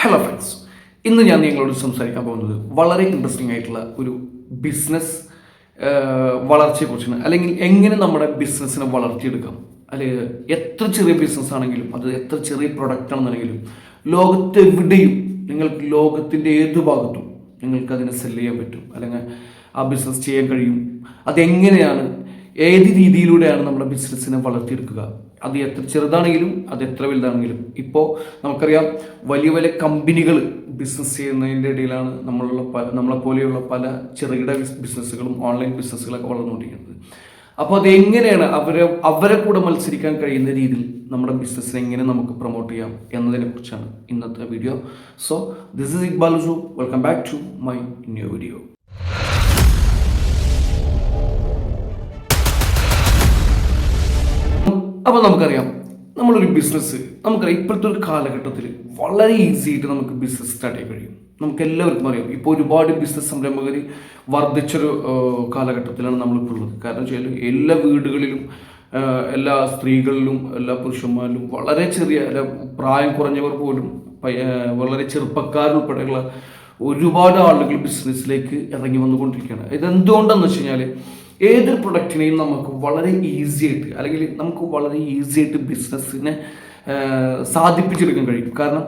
Hello friends ഇന്ന് ഞാൻ നിങ്ങളോട് സംസാരിക്കാൻ പോകുന്നത് വളരെ ഇൻട്രസ്റ്റിംഗ് ആയിട്ടുള്ള ഒരു ബിസിനസ് വളർച്ചയെക്കുറിച്ചാണ്. അല്ലെങ്കിൽ എങ്ങനെ നമ്മുടെ ബിസിനസ്സിനെ വളർത്തിയെടുക്കാം. അല്ലെങ്കിൽ എത്ര ചെറിയ ബിസിനസ് ആണെങ്കിലും അത് എത്ര ചെറിയ പ്രൊഡക്റ്റ് ആണെന്നുണ്ടെങ്കിലും ലോകത്തെവിടെയും നിങ്ങൾക്ക് ലോകത്തിന്റെ ഏത് ഭാഗത്തും നിങ്ങൾക്ക് അതിനെ സെൽ ചെയ്യാൻ പറ്റും. അല്ലെങ്കിൽ ആ ബിസിനസ് ചെയ്യാൻ കഴിയും. അതെങ്ങനെയാണ് ഏത് രീതിയിലൂടെയാണ് നമ്മുടെ ബിസിനസ്സിനെ വളർത്തിയെടുക്കുക? അത് എത്ര ചെറുതാണെങ്കിലും അത് എത്ര വലുതാണെങ്കിലും. ഇപ്പോൾ നമുക്കറിയാം വലിയ വലിയ കമ്പനികൾ ബിസിനസ് ചെയ്യുന്നതിന്റെ ഇടയിലാണ് നമ്മളുള്ള പല നമ്മളെ പോലെയുള്ള പല ചെറുകിട ബിസിനസ്സുകളും ഓൺലൈൻ ബിസിനസ്സുകളൊക്കെ വളർന്നുകൊണ്ടിരിക്കുന്നത്. അപ്പോൾ അതെങ്ങനെയാണ് അവരെ അവരെ കൂടെ മത്സരിക്കാൻ കഴിയുന്ന രീതിയിൽ നമ്മുടെ ബിസിനസ്സിനെ എങ്ങനെ നമുക്ക് പ്രൊമോട്ട് ചെയ്യാം എന്നതിനെ കുറിച്ചാണ് ഇന്നത്തെ video so this is Iqbal സു welcome back to my new video അപ്പോൾ നമുക്കറിയാം നമ്മളൊരു ബിസിനസ് നമുക്കറിയാം ഇപ്പോഴത്തെ ഒരു കാലഘട്ടത്തിൽ വളരെ ഈസി ആയിട്ട് നമുക്ക് ബിസിനസ് സ്റ്റാർട്ട് ചെയ്യാൻ കഴിയും. നമുക്ക് എല്ലാവർക്കും അറിയാം ഇപ്പോൾ ഒരുപാട് ബിസിനസ് സംരംഭകർ വർദ്ധിച്ചൊരു കാലഘട്ടത്തിലാണ് നമ്മളിപ്പോൾ ഉള്ളത്. കാരണം വെച്ചാൽ എല്ലാ വീടുകളിലും എല്ലാ സ്ത്രീകളിലും എല്ലാ പുരുഷന്മാരിലും വളരെ ചെറിയ പ്രായം കുറഞ്ഞവർ പോലും വളരെ ചെറുപ്പക്കാരുൾപ്പെടെയുള്ള ഒരുപാട് ആളുകൾ ബിസിനസ്സിലേക്ക് ഇറങ്ങി വന്നുകൊണ്ടിരിക്കുകയാണ്. ഇതെന്തുകൊണ്ടെന്ന് വെച്ച് കഴിഞ്ഞാൽ ഏതൊരു പ്രൊഡക്റ്റിനെയും നമുക്ക് വളരെ ഈസി ആയിട്ട് അല്ലെങ്കിൽ നമുക്ക് വളരെ ഈസി ആയിട്ട് ബിസിനസ്സിനെ സാധിപ്പിച്ചെടുക്കാൻ കഴിയും. കാരണം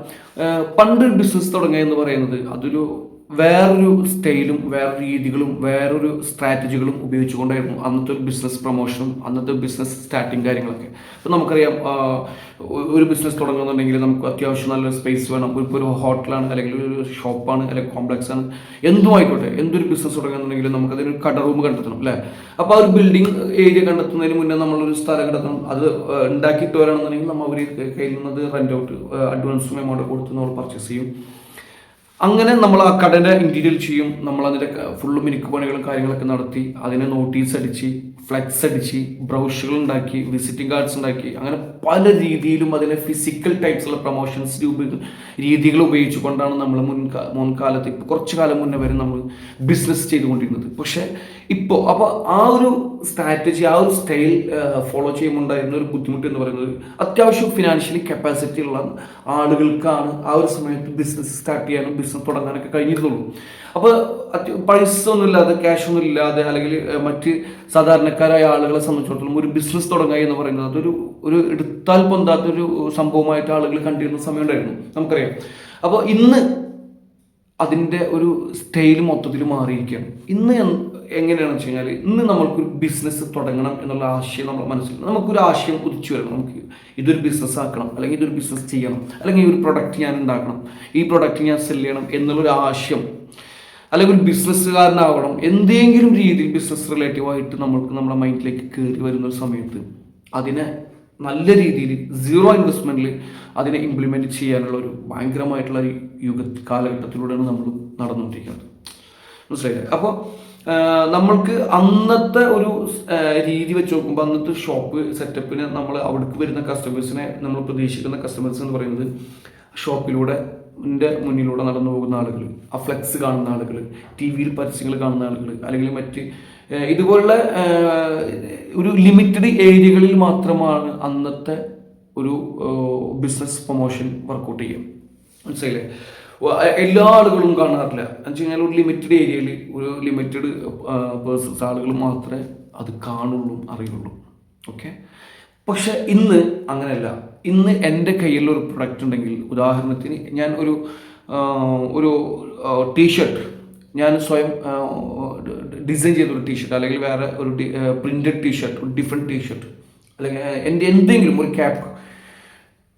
പണ്ട് ബിസിനസ് തുടങ്ങുക എന്ന് പറയുന്നത് അതൊരു വേറൊരു സ്റ്റൈലും വേറൊരു രീതികളും വേറൊരു സ്ട്രാറ്റജികളും ഉപയോഗിച്ചുകൊണ്ടായിരുന്നു അന്നത്തെ ഒരു ബിസിനസ് പ്രൊമോഷനും അന്നത്തെ ബിസിനസ് സ്റ്റാർട്ടിങ് കാര്യങ്ങളൊക്കെ. ഇപ്പം നമുക്കറിയാം ഒരു ബിസിനസ് തുടങ്ങുന്നുണ്ടെങ്കിൽ നമുക്ക് അത്യാവശ്യം നല്ലൊരു സ്പേസ് വേണം. ഇപ്പോൾ ഒരു ഹോട്ടലാണ് അല്ലെങ്കിൽ ഒരു ഷോപ്പാണ് അല്ലെങ്കിൽ കോംപ്ലക്സ് ആണ്. എന്തും ആയിക്കോട്ടെ എന്തൊരു ബിസിനസ് തുടങ്ങുന്നുണ്ടെങ്കിലും നമുക്ക് അതിന് കട റൂം കണ്ടെത്തണം അല്ലേ? അപ്പോൾ ആ ഒരു ബിൽഡിംഗ് ഏരിയ കണ്ടെത്തുന്നതിന് മുന്നേ നമ്മളൊരു സ്ഥലം കണ്ടെത്തണം. അത് ഉണ്ടാക്കിയിട്ട് വരാണെന്നുണ്ടെങ്കിൽ നമ്മൾ അവർ കയ്യിൽ നിന്നത് റെന്റ് ഔട്ട് അഡ്വാൻസും എമൗണ്ട് കൊടുത്ത് നമ്മൾ പർച്ചേസ് ചെയ്യും. അങ്ങനെ നമ്മൾ ആ കടയുടെ ഇന്റീരിയൽ ചെയ്യും. നമ്മൾ അതിന്റെ ഫുള്ള് മിനുക്ക് പണികളും കാര്യങ്ങളൊക്കെ നടത്തി. അതിനെ നോട്ടീസ് അടിച്ച് ഫ്ലെക്സ് അടിച്ച് ബ്രൗഷുകൾ ഉണ്ടാക്കി വിസിറ്റിംഗ് കാർഡ്സ് ഉണ്ടാക്കി. അങ്ങനെ പല രീതിയിലും അതിനെ ഫിസിക്കൽ ടൈപ്സുള്ള പ്രൊമോഷൻസ് രൂപ രീതികൾ ഉപയോഗിച്ചുകൊണ്ടാണ് നമ്മൾ മുൻകാ മുൻകാലത്ത് ഇപ്പോൾ കുറച്ച് കാലം മുന്നേ വരെ നമ്മൾ ബിസിനസ് ചെയ്തുകൊണ്ടിരുന്നത്. പക്ഷേ ഇപ്പോൾ അപ്പോൾ ആ ഒരു സ്ട്രാറ്റജി ആ ഒരു സ്റ്റൈൽ ഫോളോ ചെയ്യുമ്പോണ്ടായിരുന്ന ഒരു ബുദ്ധിമുട്ട് എന്ന് പറയുന്നത് അത്യാവശ്യം ഫിനാൻഷ്യലി കപ്പാസിറ്റി ഉള്ള ആളുകൾക്കാണ് ആ ഒരു സമയത്ത് ബിസിനസ് സ്റ്റാർട്ട് ചെയ്യാനും ബിസിനസ് തുടങ്ങാനൊക്കെ കഴിഞ്ഞിരുന്നുള്ളൂ അപ്പോൾ അത്യ- പൈസ ഒന്നും ഇല്ലാതെ ക്യാഷ് ഒന്നും ഇല്ലാതെ അല്ലെങ്കിൽ മറ്റ് സാധാരണക്കാരായ ആളുകളെ സംബന്ധിച്ചിടത്തോളം ഒരു ബിസിനസ് തുടങ്ങുക എന്ന് പറയുന്നത് അതൊരു ഒരു എടുത്താൽ പൊന്താത്തൊരു സംഭവമായിട്ട് ആളുകൾ കണ്ടിരുന്ന സമയം ഉണ്ടായിരുന്നു നമുക്കറിയാം. അപ്പോൾ ഇന്ന് അതിന്റെ ഒരു സ്റ്റൈൽ മൊത്തത്തിൽ മാറിയിരിക്കുകയാണ്. ഇന്ന് എങ്ങനെയാണെന്ന് വെച്ച് കഴിഞ്ഞാൽ ഇന്ന് നമ്മൾക്കൊരു ബിസിനസ് തുടങ്ങണം എന്നുള്ള ആശയം നമ്മുടെ മനസ്സിൽ നമുക്കൊരു ആശയം ഉദിച്ചു വരണം. നമുക്ക് ഇതൊരു ബിസിനസ് ആക്കണം അല്ലെങ്കിൽ ഇതൊരു ബിസിനസ് ചെയ്യണം അല്ലെങ്കിൽ ഈ ഒരു പ്രൊഡക്റ്റ് ഞാൻ ഉണ്ടാക്കണം ഈ പ്രൊഡക്റ്റ് ഞാൻ സെൽ ചെയ്യണം എന്നുള്ളൊരു ആശയം അല്ലെങ്കിൽ ഒരു ബിസിനസ്സുകാരനാവണം എന്തെങ്കിലും രീതിയിൽ ബിസിനസ് റിലേറ്റീവായിട്ട് നമ്മൾക്ക് നമ്മുടെ മൈൻഡിലേക്ക് കയറി വരുന്ന ഒരു സമയത്ത് അതിനെ നല്ല രീതിയിൽ സീറോ ഇൻവെസ്റ്റ്മെന്റിൽ അതിനെ ഇംപ്ലിമെന്റ് ചെയ്യാനുള്ള ഒരു ഭയങ്കരമായിട്ടുള്ള ഒരു യുഗ കാലഘട്ടത്തിലൂടെയാണ് നമ്മൾ നടന്നുകൊണ്ടിരിക്കുന്നത്. മനസ്സിലായില്ലേ? അപ്പോൾ നമ്മൾക്ക് അന്നത്തെ ഒരു രീതി വെച്ച് നോക്കുമ്പോൾ അന്നത്തെ ഷോപ്പ് സെറ്റപ്പിന് നമ്മൾ അവിടേക്ക് വരുന്ന കസ്റ്റമേഴ്സിനെ നമ്മൾ പ്രതീക്ഷിക്കുന്ന കസ്റ്റമേഴ്സ് എന്ന് പറയുന്നത് ഷോപ്പിലൂടെ എന്റെ മുന്നിലൂടെ നടന്നു പോകുന്ന ആളുകൾ ആ ഫ്ലെക്സ് കാണുന്ന ആളുകൾ ടി വിയിൽ പരസ്യങ്ങൾ കാണുന്ന ആളുകൾ അല്ലെങ്കിൽ മറ്റ് ഇതുപോലുള്ള ഒരു ലിമിറ്റഡ് ഏരിയകളിൽ മാത്രമാണ് അന്നത്തെ ഒരു ബിസിനസ് പ്രൊമോഷൻ വർക്കൗട്ട് ചെയ്യുക. മനസ്സിലായില്ലേ? എല്ലാ ആളുകളും കാണാറില്ല. എന്ന് വെച്ച് കഴിഞ്ഞാൽ ഒരു ലിമിറ്റഡ് ഏരിയയിൽ ഒരു ലിമിറ്റഡ് പേഴ്സൺസ് ആളുകൾ മാത്രമേ അത് കാണുള്ളൂ അറിയുള്ളൂ. ഓക്കെ പക്ഷെ ഇന്ന് അങ്ങനെയല്ല. ഇന്ന് എന്റെ കയ്യിൽ ഒരു പ്രൊഡക്റ്റ് ഉണ്ടെങ്കിൽ ഉദാഹരണത്തിന് ഞാൻ ഒരു ഒരു ടീഷർട്ട് ഞാൻ സ്വയം ഡിസൈൻ ചെയ്തൊരു ടീഷർട്ട് അല്ലെങ്കിൽ വേറെ ഒരു പ്രിന്റഡ് ടീഷർട്ട് ഒരു ഡിഫറെന്റ് ടീഷർട്ട് അല്ലെങ്കിൽ എന്റെ എന്തെങ്കിലും ഒരു ക്യാപ്പ്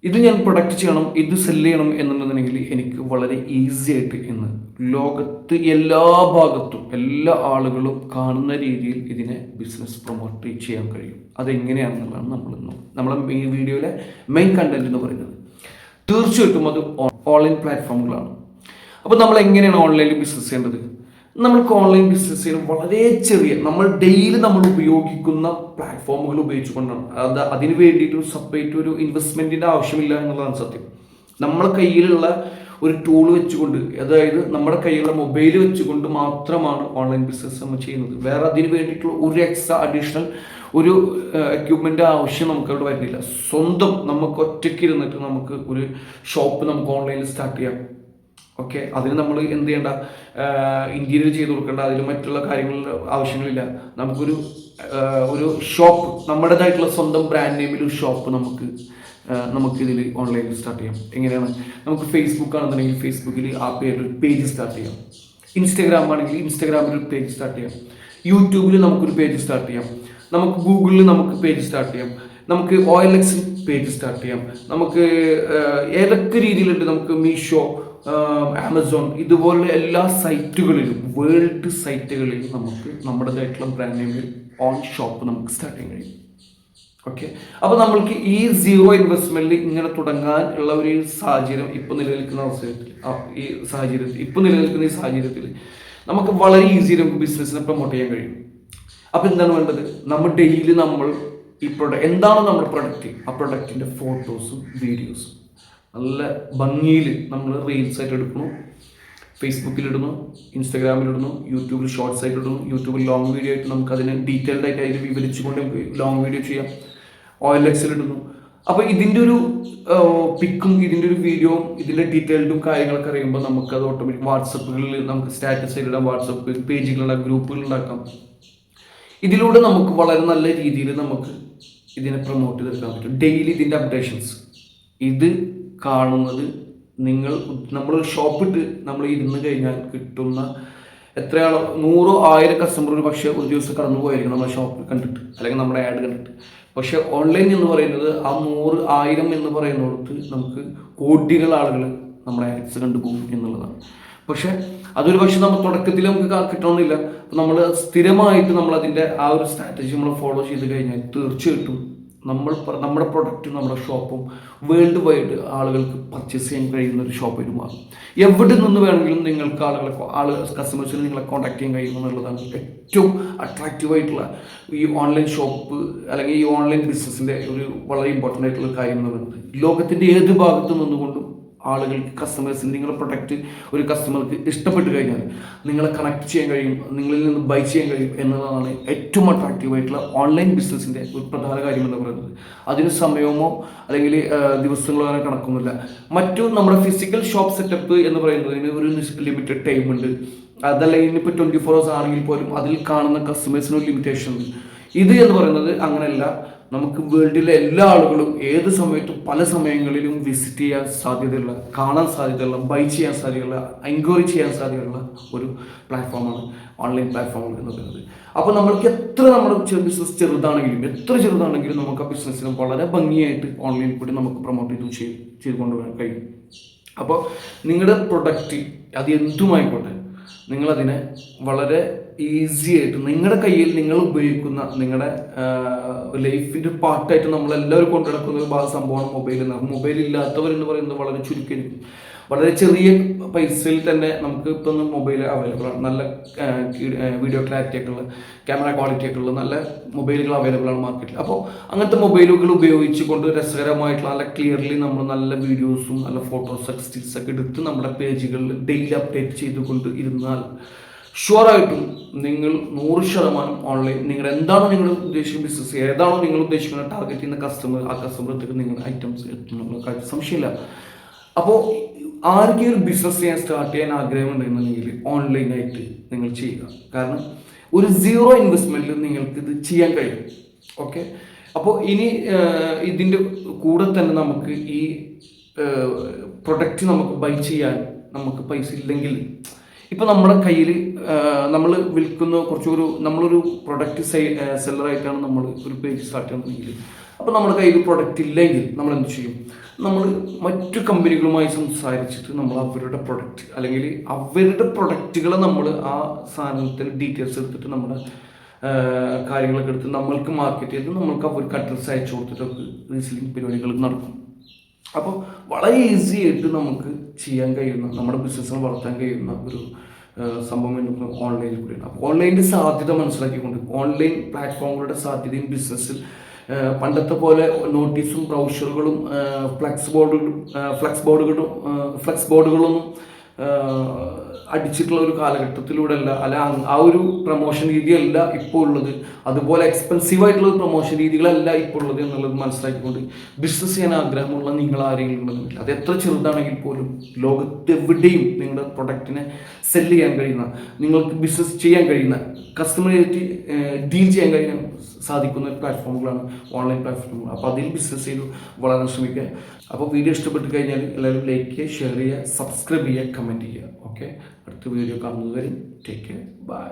ഇത് ഞാൻ പ്രൊഡക്റ്റ് ചെയ്യണം ഇത് സെൽ ചെയ്യണം എന്നുണ്ടെന്നുണ്ടെങ്കിൽ എനിക്ക് വളരെ ഈസി ആയിട്ട് ഇന്ന് ലോകത്ത് എല്ലാ ഭാഗത്തും എല്ലാ ആളുകളും കാണുന്ന രീതിയിൽ ഇതിനെ ബിസിനസ് പ്രൊമോട്ട് ചെയ്യാൻ കഴിയും. അതെങ്ങനെയാണെന്നുള്ളതാണ് നമ്മൾ നമ്മളെ ഈ വീഡിയോയിലെ മെയിൻ കണ്ടന്റ് എന്ന് പറയുന്നത്. തീർച്ചയായിട്ടും അത് ഓൺലൈൻ പ്ലാറ്റ്ഫോമുകളാണ് അപ്പോൾ നമ്മൾ എങ്ങനെയാണ് ഓൺലൈനിൽ ബിസിനസ് ചെയ്യേണ്ടത്? നമ്മൾക്ക് ഓൺലൈൻ ബിസിനസ് ചെയ്യുന്ന വളരെ ചെറിയ നമ്മൾ ഡെയിലി നമ്മൾ ഉപയോഗിക്കുന്ന പ്ലാറ്റ്ഫോമുകൾ ഉപയോഗിച്ചുകൊണ്ടാണ്. അത് അതിന് വേണ്ടിയിട്ട് ഒരു സെപ്പറേറ്റ് ഒരു ഇൻവെസ്റ്റ്മെന്റിന്റെ ആവശ്യമില്ല എന്നുള്ളതാണ് സത്യം. നമ്മളെ കയ്യിലുള്ള ഒരു ടൂൾ വെച്ചുകൊണ്ട് അതായത് നമ്മുടെ കയ്യിലുള്ള മൊബൈൽ വെച്ചുകൊണ്ട് മാത്രമാണ് ഓൺലൈൻ ബിസിനസ് നമ്മൾ ചെയ്യുന്നത്. വേറെ അതിന് വേണ്ടിയിട്ടുള്ള ഒരു എക്സ്ട്രാ അഡീഷണൽ ഒരു എക്യുപ്മെന്റ് ആവശ്യം നമുക്ക് അവിടെ വരുന്നില്ല. സ്വന്തം നമുക്ക് ഒറ്റയ്ക്ക് ഇരുന്നിട്ട് നമുക്ക് ഒരു ഷോപ്പ് നമുക്ക് ഓൺലൈനിൽ സ്റ്റാർട്ട് ചെയ്യാം. ഓക്കെ അതിന് നമ്മൾ എന്ത് ചെയ്യേണ്ട? ഇന്റീരിയർ ചെയ്ത് കൊടുക്കേണ്ട. അതിൽ മറ്റുള്ള കാര്യങ്ങൾ ആവശ്യങ്ങളില്ല. നമുക്കൊരു ഒരു ഷോപ്പ് നമ്മുടേതായിട്ടുള്ള സ്വന്തം ബ്രാൻഡ് നെയിമിൽ ഒരു ഷോപ്പ് നമുക്ക് നമുക്കിതിൽ ഓൺലൈനിൽ സ്റ്റാർട്ട് ചെയ്യാം. എങ്ങനെയാണ്? നമുക്ക് ഫേസ്ബുക്ക് ആണെന്നുണ്ടെങ്കിൽ ഫേസ്ബുക്കിൽ ആ പേരിൽ ഒരു പേജ് സ്റ്റാർട്ട് ചെയ്യാം. ഇൻസ്റ്റാഗ്രാം ആണെങ്കിൽ ഇൻസ്റ്റാഗ്രാമിൽ ഒരു പേജ് സ്റ്റാർട്ട് ചെയ്യാം യൂട്യൂബിൽ നമുക്കൊരു പേജ് സ്റ്റാർട്ട് ചെയ്യാം. നമുക്ക് ഗൂഗിളിൽ നമുക്ക് പേജ് സ്റ്റാർട്ട് ചെയ്യാം. നമുക്ക് ഒ എൽ എക്സിൽ പേജ് സ്റ്റാർട്ട് ചെയ്യാം. നമുക്ക് ഏതൊക്കെ രീതിയിലുണ്ട്? നമുക്ക് മീഷോ ആമസോൺ ഇതുപോലെ എല്ലാ സൈറ്റുകളിലും വേൾഡ് സൈറ്റുകളിലും നമുക്ക് നമ്മുടേതായിട്ടുള്ള ബ്രാൻഡ് നെയിമിൽ ഓൺ ഷോപ്പ് നമുക്ക് സ്റ്റാർട്ട് ചെയ്യാൻ കഴിയും. ഓക്കെ അപ്പോൾ നമ്മൾക്ക് ഈ സീറോ ഇൻവെസ്റ്റ്മെന്റിൽ ഇങ്ങനെ തുടങ്ങാൻ ഉള്ള ഒരു സാഹചര്യം ഇപ്പോൾ നിലനിൽക്കുന്ന അവസരത്തിൽ ഈ സാഹചര്യത്തിൽ ഇപ്പോൾ നിലനിൽക്കുന്ന ഈ സാഹചര്യത്തിൽ നമുക്ക് വളരെ ഈസി നമുക്ക് ബിസിനസ്സിനെ പ്രൊമോട്ട് ചെയ്യാൻ കഴിയും. അപ്പോൾ എന്താണ് വേണ്ടത്? നമ്മൾ ഡെയിലി നമ്മൾ ഈ പ്രൊഡക്റ്റ് എന്താണ് നമ്മുടെ പ്രൊഡക്റ്റ് ആ പ്രൊഡക്റ്റിന്റെ ഫോട്ടോസും വീഡിയോസും നല്ല ഭംഗിയിൽ നമ്മൾ റീൽസ് ആയിട്ട് എടുക്കുന്നു. ഇൻസ്റ്റാഗ്രാമിൽ ഇടുന്നു യൂട്യൂബിൽ ഷോർട്സ് ആയിട്ട് ഇടുന്നു. യൂട്യൂബിൽ ലോങ് വീഡിയോ ആയിട്ട് നമുക്ക് അതിനെ ഡീറ്റെയിൽഡ് ആയിട്ട് അതിൽ വിവരിച്ചുകൊണ്ട് ലോങ് വീഡിയോ ചെയ്യാം. ഓയിൽ എക്സിൽ ഇടുന്നു. അപ്പോൾ ഇതിന്റെ ഒരു പിക്കും ഇതിന്റെ ഒരു വീഡിയോയും ഇതിന്റെ ഡീറ്റെയിൽഡും കാര്യങ്ങളൊക്കെ അറിയുമ്പോൾ നമുക്ക് അത് ഓട്ടോമാറ്റിക് വാട്സപ്പുകളിൽ നമുക്ക് സ്റ്റാറ്റസ് ഇടാം. വാട്സപ്പ് പേജുകളുണ്ടാക്കാം ഗ്രൂപ്പുകൾ ഉണ്ടാക്കാം ഇതിലൂടെ നമുക്ക് വളരെ നല്ല രീതിയിൽ നമുക്ക് ഇതിനെ പ്രൊമോട്ട് ചെയ്തെടുക്കാൻ പറ്റും. ഡെയിലി ഇതിന്റെ അപ്ഡേഷൻസ് ഇത് കാണുന്നത് നിങ്ങൾ നമ്മൾ ഷോപ്പിട്ട് നമ്മൾ ഇരുന്ന് കഴിഞ്ഞാൽ കിട്ടുന്ന എത്രയാളോ നൂറോ ആയിരം കസ്റ്റമർ ഒരു പക്ഷേ ഒരു ദിവസം കടന്നു പോയിരിക്കും നമ്മുടെ ഷോപ്പ് കണ്ടിട്ട് അല്ലെങ്കിൽ നമ്മുടെ ആഡ് കണ്ടിട്ട്. പക്ഷെ ഓൺലൈൻ എന്ന് പറയുന്നത് ആ നൂറ് ആയിരം എന്ന് പറയുന്നിടത്ത് നമുക്ക് കോടികൾ ആളുകൾ നമ്മുടെ ആഡ്സ് കണ്ടു കണ്ടുപോകും എന്നുള്ളതാണ്. പക്ഷെ അതൊരു പക്ഷെ നമ്മൾ തുടക്കത്തിൽ നമുക്ക് കിട്ടണമെന്നില്ല. നമ്മൾ സ്ഥിരമായിട്ട് നമ്മൾ അതിന്റെ ആ ഒരു സ്ട്രാറ്റജി നമ്മൾ ഫോളോ ചെയ്ത് കഴിഞ്ഞാൽ തീർച്ചയായിട്ടും നമ്മൾ നമ്മുടെ പ്രൊഡക്റ്റും നമ്മുടെ ഷോപ്പും വേൾഡ് വൈഡ് ആളുകൾക്ക് പർച്ചേസ് ചെയ്യാൻ കഴിയുന്ന ഒരു ഷോപ്പായിട്ട് മാറും എവിടെ നിന്ന് വേണമെങ്കിലും നിങ്ങൾക്ക് ആളുകളെ ആൾ കസ്റ്റമേഴ്സിന് നിങ്ങളെ കോൺടാക്ട് ചെയ്യാൻ കഴിയും എന്നുള്ളതാണ് ഏറ്റവും അട്രാക്റ്റീവ് ആയിട്ടുള്ള ഈ ഓൺലൈൻ ഷോപ്പ് അല്ലെങ്കിൽ ഈ ഓൺലൈൻ ബിസിനസ്സിന്റെ ഒരു വളരെ ഇമ്പോർട്ടന്റ് ആയിട്ടുള്ള കാര്യം എന്ന് പറയുന്നത്. ലോകത്തിന്റെ ഏത് ഭാഗത്തു നിന്നുകൊണ്ടും ആളുകൾക്ക് കസ്റ്റമേഴ്സിന് നിങ്ങളുടെ പ്രൊഡക്റ്റ് ഒരു കസ്റ്റമർക്ക് ഇഷ്ടപ്പെട്ട് കഴിഞ്ഞാൽ നിങ്ങളെ കണക്ട് ചെയ്യാൻ കഴിയും നിങ്ങളിൽ നിന്ന് ബൈ ചെയ്യാൻ കഴിയും എന്നതാണ് ഏറ്റവും അട്രാക്റ്റീവ് ആയിട്ടുള്ള ഓൺലൈൻ ബിസിനസ്സിന്റെ ഒരു പ്രധാന കാര്യം എന്ന് പറയുന്നത്. അതിന് സമയമോ അല്ലെങ്കിൽ ദിവസങ്ങളോ അങ്ങനെ കണക്കൊന്നുമില്ല. മറ്റു നമ്മുടെ ഫിസിക്കൽ ഷോപ്പ് സെറ്റപ്പ് എന്ന് പറയുന്നതിന് ഒരു ലിമിറ്റഡ് ടൈം ഉണ്ട്. അതല്ല ഇനിയിപ്പോൾ ട്വന്റി ഫോർ ഹവേഴ്സ് ആണെങ്കിൽ പോലും അതിൽ കാണുന്ന കസ്റ്റമേഴ്സിന് ഒരു ലിമിറ്റേഷൻ ഉണ്ട്. ഇത് എന്ന് പറയുന്നത് അങ്ങനെയല്ല. നമുക്ക് വേൾഡിലെ എല്ലാ ആളുകളും ഏത് സമയത്തും പല സമയങ്ങളിലും വിസിറ്റ് ചെയ്യാൻ സാധ്യതയുള്ള കാണാൻ സാധ്യതയുള്ള ബൈ ചെയ്യാൻ സാധ്യതയുള്ള എൻക്വയറി ചെയ്യാൻ സാധ്യതയുള്ള ഒരു പ്ലാറ്റ്ഫോമാണ് ഓൺലൈൻ പ്ലാറ്റ്ഫോം എന്ന് പറയുന്നത്. അപ്പോൾ നമ്മൾക്ക് എത്ര നമ്മുടെ ബിസിനസ് ചെറുതാണെങ്കിലും എത്ര ചെറുതാണെങ്കിലും നമുക്ക് ആ ബിസിനസ്സിനെ വളരെ ഭംഗിയായിട്ട് ഓൺലൈനിൽ കൂടി നമുക്ക് പ്രൊമോട്ട് ചെയ്ത് ചെയ്ത് കൊണ്ടുപോകാൻ കഴിയും. അപ്പോൾ നിങ്ങളുടെ പ്രൊഡക്റ്റ് അത് എന്തുമായിക്കോട്ടെ നിങ്ങളതിനെ വളരെ ഈസി ആയിട്ട് നിങ്ങളുടെ കയ്യിൽ നിങ്ങൾ ഉപയോഗിക്കുന്ന നിങ്ങളുടെ ലൈഫിന്റെ പാർട്ടായിട്ട് നമ്മളെല്ലാവരും കൊണ്ടു നടക്കുന്ന ഒരു സംഭവമാണ് മൊബൈൽ മൊബൈൽ ഇല്ലാത്തവരെന്ന് പറയുന്നത് വളരെ ചുരുക്കമായിരിക്കും. വളരെ ചെറിയ പൈസയിൽ തന്നെ നമുക്ക് ഇപ്പം മൊബൈൽ അവൈലബിൾ ആണ്. നല്ല വീഡിയോ ക്ലാരിറ്റി ഒക്കെ ഉള്ള ക്യാമറ ക്വാളിറ്റി ഒക്കെ ഉള്ള നല്ല മൊബൈലുകൾ അവൈലബിൾ ആണ് മാർക്കറ്റിൽ അപ്പോൾ അങ്ങനത്തെ മൊബൈലുകൾ ഉപയോഗിച്ചുകൊണ്ട് രസകരമായിട്ടുള്ള നല്ല ക്ലിയർലി നമ്മൾ നല്ല വീഡിയോസും നല്ല ഫോട്ടോസ് സ്റ്റിൽസ് ഒക്കെ എടുത്ത് നമ്മുടെ പേജുകളിൽ ഡെയിലി അപ്ഡേറ്റ് ചെയ്തുകൊണ്ട് ഇരുന്നാൽ ഷുവറായിട്ടും നിങ്ങൾ നൂറ് ശതമാനം ഓൺലൈൻ നിങ്ങൾ എന്താണോ നിങ്ങൾ ഉദ്ദേശിക്കുന്ന ബിസിനസ് ഏതാണോ നിങ്ങൾ ഉദ്ദേശിക്കുന്ന ടാർഗറ്റ് ചെയ്യുന്ന കസ്റ്റമർ ആ കസ്റ്റമർക്ക് നിങ്ങളുടെ ഐറ്റംസ് എത്തുന്നുള്ള സംശയമില്ല. അപ്പോൾ ആർക്കെങ്കിലും ഒരു ബിസിനസ് ചെയ്യാൻ സ്റ്റാർട്ട് ചെയ്യാൻ ആഗ്രഹമുണ്ടെന്നുണ്ടെങ്കിൽ ഓൺലൈനായിട്ട് നിങ്ങൾ ചെയ്യുക. കാരണം ഒരു സീറോ ഇൻവെസ്റ്റ്മെന്റിൽ നിങ്ങൾക്ക് ഇത് ചെയ്യാൻ കഴിയും. ഓക്കെ അപ്പോൾ ഇനി ഇതിന്റെ കൂടെ തന്നെ നമുക്ക് ഈ പ്രൊഡക്റ്റ് നമുക്ക് ബൈ ചെയ്യാൻ നമുക്ക് പൈസ ഇല്ലെങ്കിൽ ഇപ്പോൾ നമ്മുടെ കയ്യിൽ നമ്മൾ വിൽക്കുന്ന കുറച്ചൊരു നമ്മളൊരു പ്രൊഡക്റ്റ് സെ സെല്ലറായിട്ടാണ് നമ്മൾ ഒരു പേജ് സ്റ്റാർട്ട് ചെയ്യുന്നതെങ്കിൽ അപ്പോൾ നമ്മുടെ കയ്യിൽ പ്രൊഡക്റ്റ് ഇല്ലെങ്കിൽ നമ്മൾ എന്ത് ചെയ്യും? നമ്മൾ മറ്റു കമ്പനികളുമായി സംസാരിച്ചിട്ട് നമ്മൾ അവരുടെ പ്രൊഡക്റ്റ് അല്ലെങ്കിൽ അവരുടെ പ്രൊഡക്റ്റുകളെ നമ്മൾ ആ സാധനത്തിന് ഡീറ്റെയിൽസ് എടുത്തിട്ട് നമ്മുടെ കാര്യങ്ങളൊക്കെ എടുത്ത് നമ്മൾക്ക് മാർക്കറ്റ് ചെയ്ത് നമ്മൾക്ക് അവർക്ക് അഡ്രസ്സ് അയച്ചു കൊടുത്തിട്ടൊക്കെ റീസെല്ലിംഗ് പരിപാടികൾ നടക്കും. അപ്പോൾ വളരെ ഈസി ആയിട്ട് നമുക്ക് ചെയ്യാൻ കഴിയുന്ന നമ്മുടെ ബിസിനസ്സിനെ വളർത്താൻ കഴിയുന്ന ഒരു സംഭവം എന്ന് ഓൺലൈനിൽ കൂടിയാണ്. അപ്പോൾ ഓൺലൈനിന്റെ സാധ്യത മനസ്സിലാക്കിക്കൊണ്ട് ഓൺലൈൻ പ്ലാറ്റ്ഫോമുകളുടെ സാധ്യതയും ബിസിനസ്സിൽ പണ്ടത്തെ പോലെ നോട്ടീസും ബ്രൗഷറുകളും ഫ്ലക്സ് ബോർഡുകളും ഫ്ലക്സ് ബോർഡുകളും ഫ്ലക്സ് ബോർഡുകളൊന്നും അടിച്ചിട്ടുള്ള ഒരു കാലഘട്ടത്തിലൂടെ അല്ല അല്ല ആ ഒരു പ്രൊമോഷൻ രീതിയല്ല ഇപ്പോൾ ഉള്ളത്. അതുപോലെ എക്സ്പെൻസീവ് ആയിട്ടുള്ള പ്രൊമോഷൻ രീതികളല്ല ഇപ്പോൾ ഉള്ളത് എന്നുള്ളത് മനസ്സിലാക്കിക്കൊണ്ട് ബിസിനസ് ചെയ്യാൻ ആഗ്രഹമുള്ള നിങ്ങൾ ആരെങ്കിലും ഉണ്ടെന്നില്ല അത് എത്ര ചെറുതാണെങ്കിൽ പോലും ലോകത്തെവിടെയും നിങ്ങളുടെ പ്രൊഡക്റ്റിനെ സെൽ ചെയ്യാൻ കഴിയുന്ന നിങ്ങൾക്ക് ബിസിനസ് ചെയ്യാൻ കഴിയുന്ന കസ്റ്റമറായിട്ട് ഡീൽ ചെയ്യാൻ കഴിയുന്ന സാധിക്കുന്ന പ്ലാറ്റ്ഫോമുകളാണ് ഓൺലൈൻ പ്ലാറ്റ്ഫോമുകൾ അപ്പോൾ അതിൽ ബിസിനസ് ചെയ്ത് വളരാൻ ശ്രമിക്കുക. അപ്പോൾ വീഡിയോ ഇഷ്ടപ്പെട്ട് കഴിഞ്ഞാൽ എല്ലാവരും ലൈക്ക് ചെയ്യുക ഷെയർ ചെയ്യുക സബ്സ്ക്രൈബ് ചെയ്യുക കമന്റ് ചെയ്യുക. ഓക്കെ അടുത്ത വീഡിയോ കാണുന്നത് വരെ ടേക്ക് കെയർ ബൈ